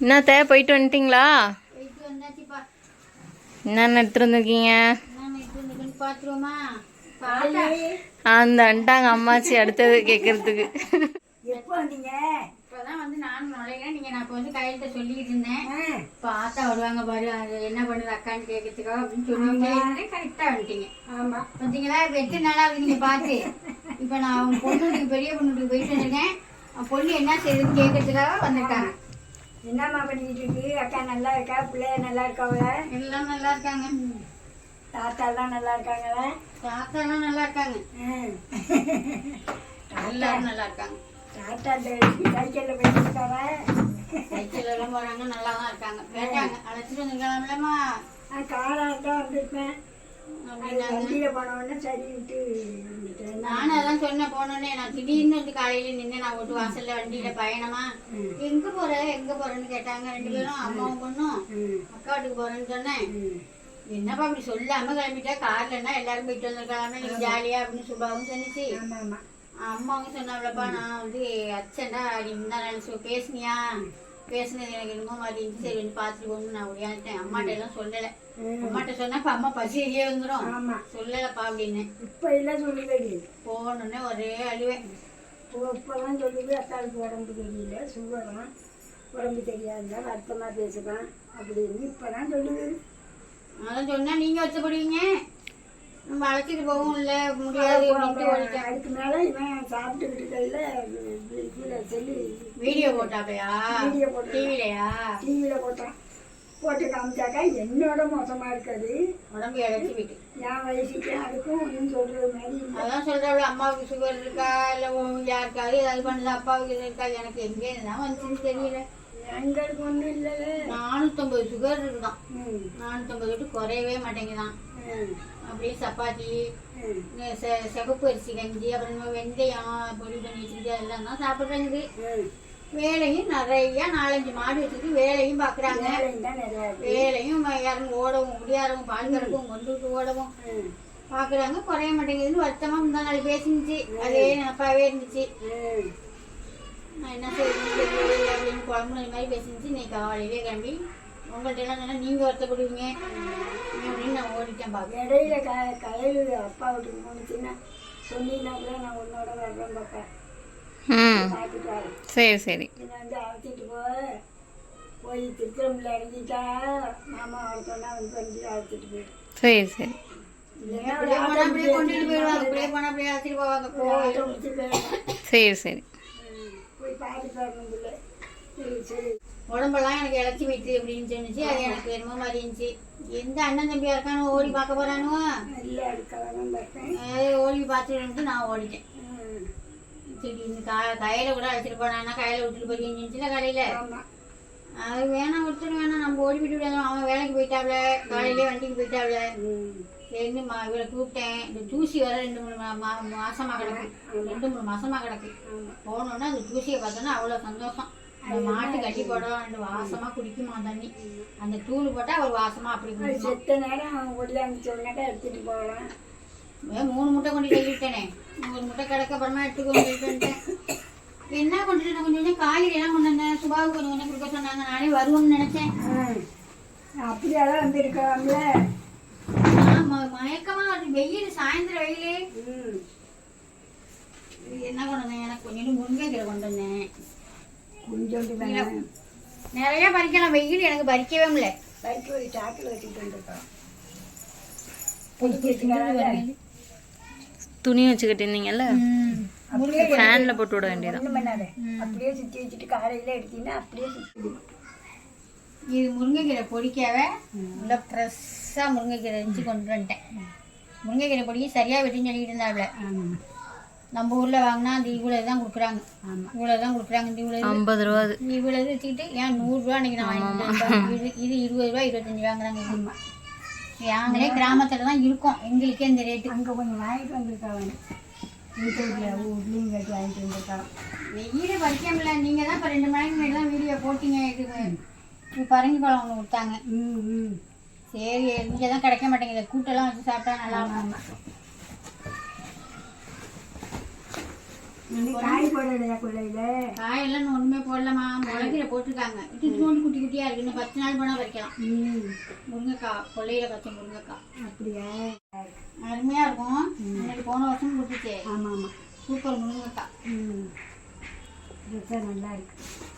போயிட்டு வந்துட்டீங்களா? போயிட்டு வந்தாச்சுப்பா. என்னென்ன எடுத்துட்டு வந்திருக்கீங்க? அந்த வந்துட்டாங்க அம்மாச்சி அடுத்தது கேட்கறதுக்கு எப்போ வந்தீங்க? இப்போதான் வந்து நானும் நுழையிறேன் நீங்கள் நான் இப்போ வந்து கையில்கிட்ட சொல்லிட்டு இருந்தேன். ஆ, பார்த்தா வருவாங்க பாரு என்ன பண்ணுது அக்கான்னு கேட்கறதுக்கா அப்படின்னு சொல்லுவாங்க கரெக்டாக வந்துட்டீங்க. ஆமா. பார்த்தீங்களா இப்போ எத்தனை நாளாக நீங்கள் பார்த்து இப்போ நான் பொண்ணுக்கு பெரிய பொண்ணுக்கு போயிட்டு அவன் பொண்ணு என்ன செய்யுதுன்னு கேட்கறதுக்காக வந்திருக்காங்க. என்னம்மா பண்ணிக்கிட்டு இருக்கு? அக்கா நல்லா இருக்கா? பிள்ளைய நல்லா இருக்காவல எல்லாம் நல்லா இருக்காங்க. தாத்தா எல்லாம் நல்லா இருக்காங்களா? தாத்தாலாம் நல்லா இருக்காங்க. எல்லாரும் நல்லா இருக்காங்க. தாத்தா இந்த சைக்கிள்ல போயிட்டு இருக்காவ சைக்கிள் எல்லாம் போறாங்க நல்லா தான் இருக்காங்க. கேட்டாங்க அழைச்சிட்டு வந்துருக்கலாம்லம்மா காராக தான் வந்திருப்பேன் வண்டியில. நானும் அதான் சொன்னேன் போனோடனே நான் திடீர்னு வந்து காலையில நின்று நான் ஓட்டு வாசல்ல வண்டியில பயணமா எங்க போற எங்க போறேன்னு கேட்டாங்க ரெண்டு பேரும் அம்மாவும் பொண்ணும் அக்கா வீட்டுக்கு போறேன்னு சொன்னேன். என்னப்பா அப்படி சொல்லாம கிளம்பிட்டா? கார்லன்னா எல்லாரும் போயிட்டு வந்திருக்கலாமே நீங்க ஜாலியா அப்படின்னு சுபாவும் சொன்னிச்சு. அம்மாவும் சொன்னாவிலப்பா நான் வந்து அச்சன்டா நீ முந்தா பேசுனியா? பேசுனது எனக்கு என்னமோ மாதிரி இருந்துச்சு சரி வந்து பார்த்துட்டு போகணும்னு நான் ஓடியாந்துட்டேன். அம்மாட்ட எல்லாம் சொல்லலை. அம்மாட்ட சொன்னா இப்ப அம்மா பசியிலே வந்துடும் ஆமா. சொல்லலப்பா அப்படின்னு. இப்ப எல்லாம் சொல்லுதடி போனோடனே ஒரே அழுவேன் இப்போ இப்போதான் சொல்லுது அத்தாளுக்கு உடம்பு தெரியல சுகரம் உடம்பு தெரியாதுல வருத்தமாக பேசுகிறான் அப்படின்னு இப்போ தான் சொல்லுது. அதான் சொன்னா நீங்க வச்சப்படுவீங்க நம்ம அழைச்சிட்டு போகவும் இல்லை முடியாது அதுக்கு மேலே இவன் சாப்பிட்டுக்கிட்டு கையில் கீழே சொல்லி வீடியோ போட்டாப்பையா? வீடியோ போட்டு டிவிலையா டிவியில் போட்டான். போட்டு காமிச்சாக்கா என்னோட மோசமாக இருக்காது உடம்பு இழைச்சி போயிட்டு என் வயசுக்கு அதுக்கும் ஒன்றும் சொல்கிறது மாதிரி இல்லை. அதான் சொல்றாள் அம்மாவுக்கு சுகர் இருக்கா இல்லை யாருக்காவது ஏதாவது பண்ணுது அப்பாவுக்கு இது இருக்கா எனக்கு எங்கே இருந்தால் வந்துச்சுன்னு தெரியல. எங்களுக்கு ஒன்றும் இல்லைல்ல. நானூற்றம்பது சுகர் இருக்குதான் நானூற்றம்பது விட்டு குறையவே மாட்டேங்குதான். அப்படியே சப்பாத்தி சிகப்பு அரிசி கஞ்சி அப்புறம் வெந்தயம் பொடி பண்ணி வச்சுக்கிட்டு அதெல்லாம் தான் சாப்பிட்றேங்குது. வேலையும் நிறைய நாலஞ்சு மாடு வச்சுட்டு வேலையும் பார்க்குறாங்க வேலையும் யாரும் ஓடவும் முடியாதவும் பால் கொண்டு விட்டு ஓடவும் ம். பார்க்குறாங்க குறைய மாட்டேங்குதுன்னு வருத்தமாக முந்தா நாள் பேசிருந்துச்சு. அதே நினப்பாவே இருந்துச்சு. நான் என்ன செய்யணும் அப்படின்னு குழம்பு மாதிரி பேசிருந்துச்சு. இன்னைக்கு காலையிலே கிளம்பி உங்கள்கிட்ட எல்லாம் சொன்னா நீங்கள் வருத்தப்படுவீங்க. அப்படின்னு நான் ஓடிட்டேன் பார்க்க இடையில க கயலு அப்பா வீட்டுக்கு போனுச்சுன்னா சொன்னீங்கன்னா கூட நான் உன்னோட வர்றேன் பாப்பா. ம். சரி சரி. வந்து அழைச்சிட்டு போ. போய் திருச்சிரம்பில் இறங்கிட்டா மாமா வந்து பண்ணி அழைச்சிட்டு போய் சரி சரி. சரி சரி. போய் உடம்பெல்லாம் எனக்கு இழைச்சி போயிட்டு அப்படின்னு சொன்னிச்சு. அது எனக்கு என்னமோ மாதிரி இருந்துச்சு. எந்த அண்ணன் தம்பியா இருக்கானு ஓடி பார்க்க போறானுவோ ஓடி பார்த்துட்டு நான் ஓடிட்டேன். திடீர்னு கா கையில கூட அழைச்சிட்டு போனான்னா கையில விட்டுட்டு போறீங்கன்னு இருந்துச்சுல கடையில? அது வேணாம் விட்டுட்டு வேணாம். நம்ம ஓடி விட்டு விடாதோம் அவன் வேலைக்கு போயிட்டாப்ல. காலையிலே வண்டிக்கு போயிட்டாப்ல. மா இவளை கூப்பிட்டேன். இந்த தூசி வர ரெண்டு மூணு மா- மா- மாசமா கிடக்கு. ரெண்டு மூணு மாசமா கிடக்கு. போனோன்னா அந்த தூசியை பார்த்தோன்னா அவ்வளோ சந்தோஷம். அந்த மாட்டு கட்டி போடலாம் ரெண்டு வாசமா குடிக்குமா தண்ணி அந்த தூள் போட்டா ஒரு வாசமா அப்படி செத்த நேரம் ஒடியாந்து சொன்னாக்கா எடுத்துட்டு போகலாம். மூணு முட்டை கொண்டு சொல்லிவிட்டேனே மூணு முட்டை கிடக்க அப்புறமா சொல்லிட்டேன் என்ன கொண்டு கொஞ்சம் கொஞ்சம் காய்கறி எல்லாம் கொண்டு வந்தேன். சுபாவுக்கு கொஞ்சம் கொஞ்சம் கொடுக்க சொன்னாங்க. நானே வருவோம்னு நினைச்சேன். அப்படியெல்லாம் வந்திருக்கலாம்ல ஆமா மயக்கமா வெயில் சாயந்தரம் வெயிலு. என்ன கொண்டு வந்தேன்? எனக்கு கொஞ்சம் முருங்கைக்கீரை கொண்டு வந்தேன். கொஞ்சோண்டு நிறைய பறிக்கலாம். வெயில் எனக்கு பறிக்கவே முடியல. பைக்கு ஒரு சாக்கில் வச்சுட்டு வந்துருக்கோம் துணி வச்சுக்கிட்டு இருந்தீங்கல்ல? ஃபேனில் போட்டு விட வேண்டியதான் அப்படியே சுற்றி வச்சுட்டு காலையில் எடுத்தீங்கன்னா அப்படியே சுற்றி இது முருங்கைக்கீரை பொடிக்காவே நல்லா ஃப்ரெஷ்ஷாக முருங்கைக்கீரை இருந்துச்சு கொண்டு வந்துட்டேன். முருங்கைக்கீரை பொடிக்கு சரியாக வெட்டின்னு சொல்லிட்டு இருந்தாப்புல ஆமாம் நம்ம ஊரில் வாங்கினா அந்த இவ்வளோ தான் கொடுக்குறாங்க. இவ்வளோ தான் கொடுக்குறாங்க. இந்த இவ்வளோ ஐம்பது ரூபா அது. இவ்வளோ வச்சுக்கிட்டு ஏன் நூறுரூவா அன்றைக்கி நான் வாங்கிட்டு வந்தேன். இது இது இருபது ரூபா இருபத்தஞ்சி வாங்குறாங்க நாங்களே கிராமத்தில் தான் இருக்கோம். எங்களுக்கே இந்த ரேட்டு அங்கே கொஞ்சம் வாங்கிட்டு வந்திருக்காங்க கட்டி வாங்கிட்டு வந்திருக்காங்க வெயில பறிக்காமல நீங்கள் தான் இப்போ ரெண்டு மணிக்கு முன்னாடி தான் வீடியோ போட்டீங்க. இது பரங்கி பழம் ஒன்று கொடுத்தாங்க. ம் சரி இங்கே தான் கிடைக்க மாட்டேங்குது. கூட்டெல்லாம் வச்சு சாப்பிட்டா நல்லா இருக்கும் காய் போடலையா கொள்ளையில? காயெல்லாம் ஒண்ணுமே போடலாமா முளைக்கீரை போட்டிருக்காங்க. இது தூண்டு குட்டி குட்டியா இருக்கு. இன்னும் பத்து நாள் போனா பறிக்கலாம். ம். முருங்கைக்காய். கொள்ளையில பச்சை முருங்கைக்காய். அப்படியா? அருமையா இருக்கும். இன்னைக்கு போன வருஷம் கொடுத்துச்சு. ஆமாம் ஆமாம் சூப்பர் முருங்கைக்காய். நல்லா இருக்கு.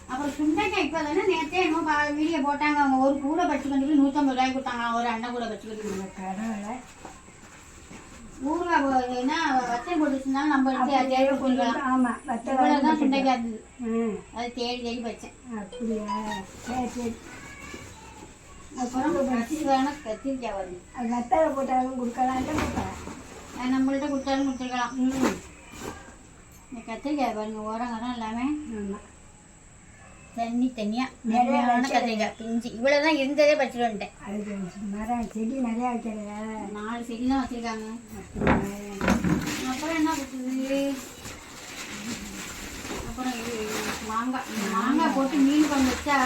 அப்புறம் சுண்டைக்காய் இப்போ தானே நேற்றே என்னமோ வீடியோ போட்டாங்க. அவங்க ஒரு கூட பச்சு கொண்டு போய் நூற்றம்பது ரூபாய்க்கு கொடுத்தாங்க ஒரு அண்ணன் கூட பச்சு கொண்டு கடவுளை. ஊறுகாய் போ- என்ன வச்சல் போட்டு வச்சிருந்தாலும் நம்ம எடுத்து தேடி போட்டுக்கலாம். ஆமாம் வத்த இவ்வளோதான் சுண்டைக்காய் இருந்தது. ம் அது தேடி தேடி வச்சேன் அப்படியா? சரி சரி. அப்புறம் கத்திரிக்காய் கத்திரிக்காய் வருது அது வத்தலை போட்டாலும் கொடுக்கலான்ட்டு போட்டேன் அது நம்மள்ட்ட கொடுத்தாலும் கொடுத்துருக்கலாம். இந்த கத்திரிக்காய் பாருங்க உரங்கெல்லாம் எல்லாமே ஆமாம் தண்ணி தனியா நிறைய நிறைய வச்சு- கத்திரிக்காய் பிஞ்சு இவ்வளவுதான் இருந்ததே பறிச்சுட்டு வந்துட்டேன். அதுக்கு மரம் செடி நிறையா வைக்கிறதா. நாலு செடி தான் வச்சிருக்காங்க அப்புறம் என்ன கொடுத்தது அப்புறம் இது மாங்காய். மாங்காய் போட்டு மீன் குழம்பு வச்சா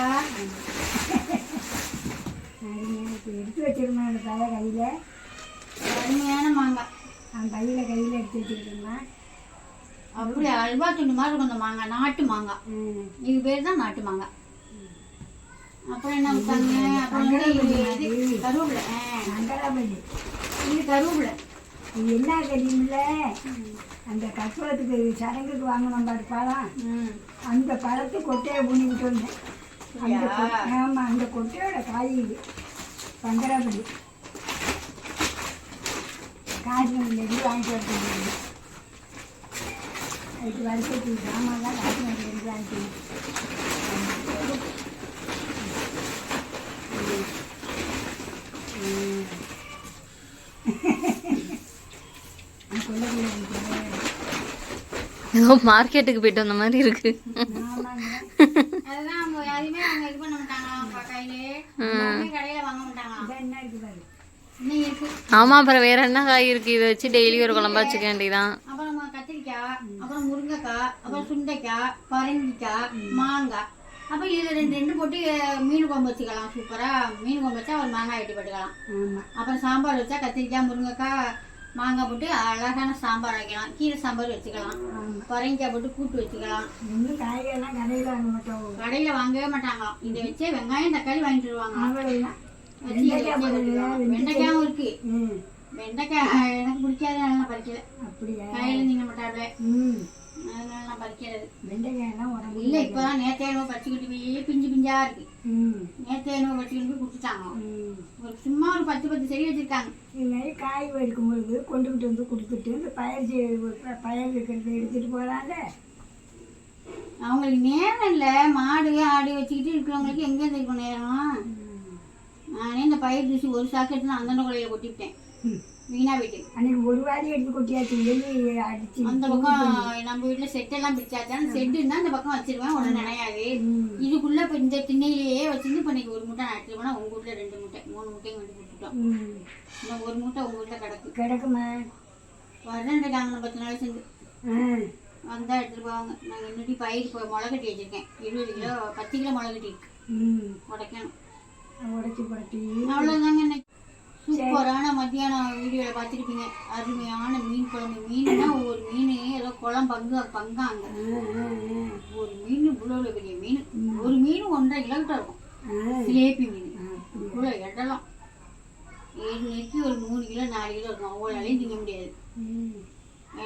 எடுத்து வச்சிருந்தேன் அந்த பைய கையில்? அருமையான மாங்காய். அவன் பையில் கையில் எடுத்து வச்சிருக்கேன் அப்படி அல்வா துண்டு மாதிரி இருக்கும் இந்த மாங்காய். நாட்டு மாங்காய். இது பேர் தான் நாட்டு மாங்காய். அப்புறம் என்ன கொடுத்தாங்க அப்புறம் இது கருவேப்பிலை. இது கருவேப்பிலை. இது என்ன தெரியுமில்ல? அந்த கற்பூரத்துக்கு சடங்குக்கு வாங்கினோம் பாரு பழம். அந்த பழத்தை கொட்டையை புண்ணிக்கிட்டு வந்தேன் அந்த ஆமாம் அந்த கொட்டையோட காய் இது. பங்கராபதி காஷ்மீர்லேருந்து வாங்கிட்டு வரது அதுக்கு வருஷத்துக்கு சாமான்லாம் காஷ்மீர்லேருந்து வாங்கிட்டு வந்தேன். ம். ம். கொல்லைக்குள்ள இருக்கிறேன். ஏதோ மார்க்கெட்டுக்கு போயிட்டு வந்த மாதிரி வாங்க இருக்கு ஆமா அப்புறம் வேற என்ன காய் இருக்கு இதை வச்சு டெய்லி ஒரு குழம்பா வச்சுக்க வேண்டியதான் அப்புறம் முருங்கைக்காய் அப்புறம் சுண்டைக்காய் பரங்கிக்காய் மாங்காய். அப்போ இதில் ரெண்டு ரெண்டு போட்டு மீன் குழம்பு வச்சுக்கலாம். சூப்பராக மீன் குழம்பு வச்சா ஒரு மாங்காய் வெட்டி போட்டுக்கலாம். அப்புறம் சாம்பார் வச்சா கத்திரிக்காய் முருங்கைக்காய் மாங்காய் போட்டு அழகான சாம்பார் வைக்கலாம். கீரை சாம்பார் வச்சுக்கலாம். பரங்கிக்காய் போட்டு கூட்டு வச்சுக்கலாம். இன்னும் காய்கறிலாம் கடையில் வாங்க மாட்டோம். கடையில் வாங்கவே மாட்டாங்களாம். இதை வச்சே வெங்காயம் தக்காளி வாங்கிட்டு வருவாங்க இதை. வெண்டைக்காயும் இருக்கு. வெண்டைக்காய் எனக்கு பிடிக்காத நல்லா பறிக்கல. அப்படியா? கையில் நீங்க மாட்டாப்ல ம். அதனால நான் பறிக்கிறது வெண்டைக்காயெல்லாம் உடம்பு இல்ல இப்பதான் நேத்தே என்னமோ பறிச்சுக்கிட்டு போய் பிஞ்சு பிஞ்சா இருக்கு. ம். நேத்தே என்னமோ பறிச்சுக்கிட்டு போய் கொடுத்துட்டாங்க. ஒரு சும்மா ஒரு பத்து பத்து செடி வச்சிருக்காங்க. இது மாதிரி காய் வைக்கும் பொழுது கொண்டுகிட்டு வந்து கொடுத்துட்டு இந்த பயிர் பயிர் இருக்கிறத எடுத்துகிட்டு போகலாம்ல அவங்களுக்கு நேரம் இல்ல. மாடு ஆடு வச்சுக்கிட்டு இருக்கிறவங்களுக்கு எங்க இருந்து இருக்கும் நேரம்? நானே இந்த பயிர் தூசி ஒரு சாக்கு எடுத்து நான் அந்தண்ட கொலையில கொட்டிவிட்டேன். வீணா போயிட்டு. அன்னைக்கு ஒரு வாரி எடுத்து கொட்டியாச்சு வெளியே அடிச்சு அந்த பக்கம் நம்ம வீட்டுல செட்டெல்லாம் பிரிச்சாச்சா செட்டு இருந்தா அந்த பக்கம் வச்சிருவேன் ஒண்ணு நினையாது. இதுக்குள்ள இப்ப இந்த திண்ணையிலேயே வச்சிருந்து இப்ப இன்னைக்கு ஒரு மூட்டை எடுத்துட்டு போனா உங்க வீட்டுல ரெண்டு மூட்டை மூணு மூட்டையும் கொண்டு கொடுத்துட்டோம் ம். இன்னும் ஒரு மூட்டை உங்க வீட்டுல கிடக்கு. கிடக்குமா? இருக்காங்க பத்து நாள் சேர்ந்து. ஆ. வந்தா எடுத்துட்டு போவாங்க. நாங்கள் இன்னொரு பயிர் இப்போ முளை கட்டி வச்சிருக்கேன். இருபது கிலோ பத்து கிலோ முளை கட்டி இருக்கு. உடைக்கணும். உடச்சி புரட்டி. அவ்வளோதாங்க இன்னைக்கு சூப்பரான மத்தியானம் வீடியோவில் பார்த்துருப்பீங்க. அருமையான மீன் குழம்பு. மீன்னா ஒவ்வொரு மீன் ஏதோ குளம் பங்கு பங்காங்க. ஒரு மீன் இவ்வளோ பெரிய மீன். ஒரு மீன் ஒன்றரை கிலோக்கிட்ட இருக்கும். சிலேபி மீன். இவ்வளோ இடலாம் ஏழு நெருக்கி ஒரு மூணு கிலோ நாலு கிலோ இருக்கும். அவ்வளோலையும் திங்க முடியாது.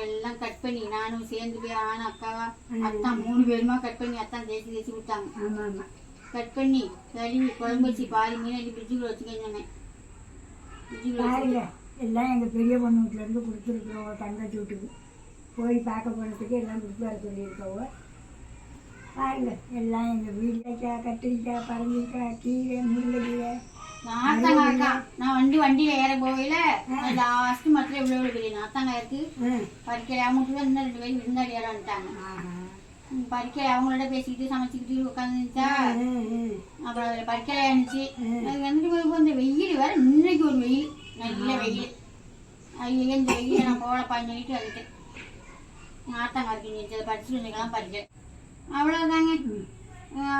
எல்லாம் கட் பண்ணி நானும் சேர்ந்து போய் நானும் அக்காவா அத்தான் மூணு பேருமா கட் பண்ணி அத்தான் தேய்ச்சி தேய்ச்சி ஆமாம் கட் பண்ணி கழுவி குழம்பு வச்சு பாதி மீன் அடி ஃப்ரிட்ஜுக்குள்ள வச்சுக்கன்னு சொன்னேன். பாருங்க. எல்லாம் எங்கள் பெரிய பொண்ணு வீட்டிலேருந்து கொடுத்துருக்குறோம். தங்கச்சி வீட்டுக்கு. போய் பார்க்க போனதுக்கு எல்லாம் கொடுத்து வர சொல்லியிருக்கோம் பாருங்க. எல்லாம் எங்கள் வீட்டில் கத்திரிக்காய் பரங்கிக்காய் கீரை முருங்கைக்கீரை நான் வண்டி வண்டியில ஏற போகையில லாஸ்ட் மரத்துல இவ்வளவு பெரிய நாத்தாங்காய் இருக்கு. பறிக்கல. அவங்க இன்னும் ரெண்டு பேரும் விருந்தாடி யாரான்ட்டாங்க ஆஹா. பறிக்கல அவங்களோட பேசிக்கிட்டு சமைச்சிக்கிட்டு ஆ. அப்புறம் அதில் பறிக்கல இருந்துச்சு அது வந்துட்டு போய் இந்த வெயில் வேற இன்னைக்கு ஒரு வெயில். நல்ல வெயில். ஐயோ இந்த வெயில நான் போகலப்பான்னு சொல்லிட்டு வந்துட்டேன் நாத்தாங்காய் இருக்கு நீ பறிச்சுட்டு வந்துக்கலாம் பறிக்கல அவ்வளோதாங்க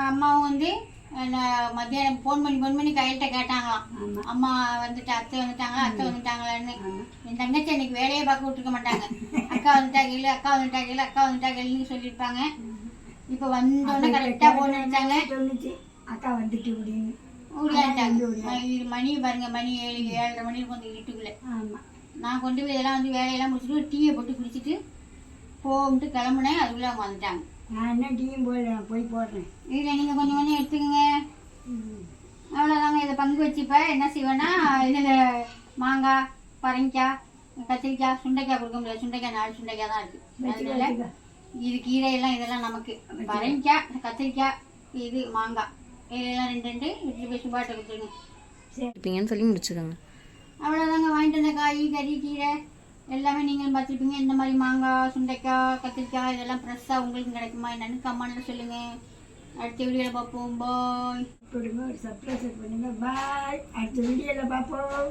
அம்மாவும் வந்து நான் மத்தியானம் ஃபோன் பண்ணி ஃபோன் பண்ணி கையிட்ட கேட்டாங்களாம். அம்மா வந்துட்டு அத்தை வந்துட்டாங்களா அத்தை வந்துட்டாங்களான்னு. என் தங்கச்சி அன்னைக்கு வேலையே பார்க்க விட்டுருக்க மாட்டாங்க. அக்கா வந்துட்டாங்க அக்கா வந்துட்டாங்க அக்கா வந்துட்டாங்கன்னு சொல்லியிருப்பாங்க. இப்போ வந்தோடனே கரெக்டாக ஃபோன் சொன்னுச்சு அக்கா வந்துட்டு அப்படின்னு ஓடியாண்டாங்க மணி பாருங்க மணி ஏழு ஏழரை மணி இருக்கும் அந்த வீட்டுக்குள்ளே. நான் கொண்டு போய் இதெல்லாம் வந்து வேலையெல்லாம் முடிச்சுட்டு டீயை போட்டு குடிச்சிட்டு போகும்ட்டு கிளம்புனேன். அதுக்குள்ளே அவங்க வந்துட்டாங்க. நான் என்ன டீயும் போடல போய் போடுறேன். இதில் நீங்கள் கொஞ்சம் கொஞ்சம் எடுத்துக்கோங்க. அவ்வளோதாங்க இதை பங்கு வச்சுப்பேன் என்ன செய்வேன்னா இதில் மாங்காய் பரங்கிக்காய் கத்திரிக்காய் சுண்டைக்காய் கொடுக்க முடியாது. சுண்டைக்காய் நாலு சுண்டைக்காய் தான் இருக்குது அதனால. இது கீரையெல்லாம் இதெல்லாம் நமக்கு. பரங்கிக்காய் கத்திரிக்காய் இது மாங்காய். இதெல்லாம் ரெண்டு ரெண்டு எடுத்துட்டு போய் சுபாட்டை கொடுத்துருங்க சரி. இருப்பீங்கன்னு சொல்லி முடிச்சுக்கோங்க. அவ்வளோதாங்க வாங்கிட்டு வந்த காய் கறி கீரை. எல்லாமே நீங்களும் பார்த்துருப்பீங்க. இந்த மாதிரி மாங்காய் சுண்டைக்காய் கத்திரிக்காய் இதெல்லாம் ஃப்ரெஷ்ஷாக உங்களுக்கு கிடைக்குமா என்னன்னு கமெண்ட்டில் சொல்லுங்கள் அடுத்த வீடியோவில் பார்ப்போம். பாய் கொடுங்க ஒரு சர்ப்ரைஸ் பண்ணுங்கள் பாய் அடுத்த வீடியோவில் பார்ப்போம்.